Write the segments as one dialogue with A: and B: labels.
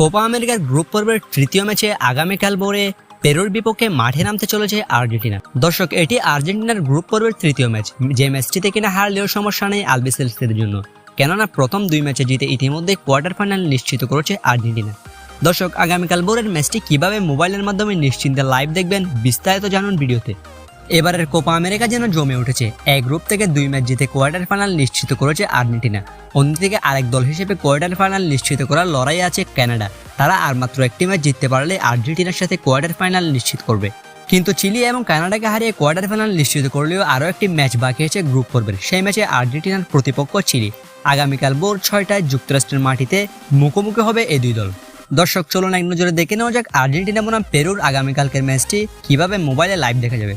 A: Copa আমেরিকার group পর্বের তৃতীয় ম্যাচে আগামীকাল ভোরে পেরুর বিপক্ষে মাঠে নামতে চলেছে আর্জেন্টিনা। দর্শক, এটি আর্জেন্টিনার গ্রুপ পর্বের তৃতীয় ম্যাচ। যে ম্যাচটিতে কিনা হারলেও সমস্যা নেই আলবিসেলসদের জন্য। কেননা প্রথম দুই ম্যাচে জিতে ইতিমধ্যে কোয়ার্টার ফাইনাল নিশ্চিত করেছে আর্জেন্টিনা। দর্শক আগামীকাল ভোরের ম্যাচটি কীভাবে মোবাইলের মাধ্যমে নিশ্চিন্তে লাইভ দেখবেন বিস্তারিত জানুন ভিডিওতে। এবারের কোপা আমেরিকা যেন জমে উঠেছে। এক গ্রুপ থেকে দুই ম্যাচ জিতে কোয়ার্টার ফাইনাল নিশ্চিত করেছে আর্জেন্টিনা। অন্যদিকে আরেক দল হিসেবে কোয়ার্টার ফাইনাল নিশ্চিত করার লড়াই আছে কানাডা। তারা আর মাত্র একটি ম্যাচ জিততে পারলে আর্জেন্টিনার সাথে কোয়ার্টার ফাইনাল নিশ্চিত করবে। কিন্তু চিলি এবং কানাডাকে হারিয়ে কোয়ার্টার ফাইনাল নিশ্চিত করলেও আরও একটি ম্যাচ বাকি আছে গ্রুপ পর্বের। সেই ম্যাচে আর্জেন্টিনার প্রতিপক্ষ চিলি। আগামীকাল ভোর ছয়টায় যুক্তরাষ্ট্রের মাটিতে মুখোমুখি হবে এই দুই দল। দর্শক, চলুন এক নজরে দেখে নেওয়া যাক আর্জেন্টিনা বনাম পেরুর আগামীকালকের ম্যাচটি কীভাবে মোবাইলে লাইভ দেখা যাবে।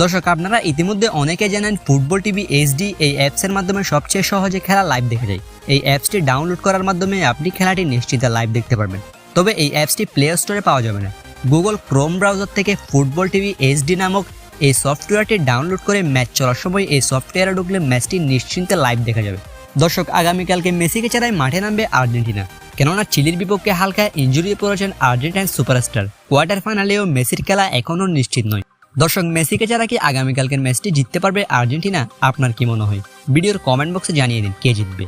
A: দর্শক, আপনারা ইতিমধ্যে অনেকে জানেন ফুটবল টিভি এইচডি এই অ্যাপসের মাধ্যমে সবচেয়ে সহজে খেলা লাইভ দেখা যায়। এই অ্যাপসটি ডাউনলোড করার মাধ্যমে আপনি খেলাটি নিশ্চিত লাইভ দেখতে পারবেন। তবে এই অ্যাপসটি প্লে স্টোরে পাওয়া যাবে না। গুগল ক্রোম ব্রাউজার থেকে ফুটবল টিভি এইচডি নামক এই সফটওয়্যারটি ডাউনলোড করে ম্যাচ চলার সময় এই সফটওয়্যারে ঢুকলে ম্যাচটি নিশ্চিন্তে লাইভ দেখা যাবে। দর্শক, আগামীকালকে মেসিকে ছাড়াই মাঠে নামবে আর্জেন্টিনা। কেননা চিলির বিপক্ষে হালকা ইঞ্জুরি পড়েছেন আর্জেন্টাইন সুপারস্টার কোয়ার্টার ফাইনালেও মেসির খেলা এখনও নিশ্চিত নয়। দর্শক, মেসিকে ছাড়া কি আগামীকালকের ম্যাচটি জিততে পারবে আর্জেন্টিনা? আপনার কি মনে হয়? ভিডিওর কমেন্ট বক্সে জানিয়ে দিন, কে জিতবে?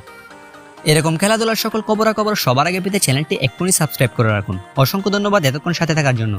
A: এরকম খেলাধুলার সকল খবরাখবর সবার আগে পেতে চ্যানেলটি এক্ষুনি সাবস্ক্রাইব করে রাখুন। অসংখ্য ধন্যবাদ এতক্ষণ সাথে থাকার জন্য।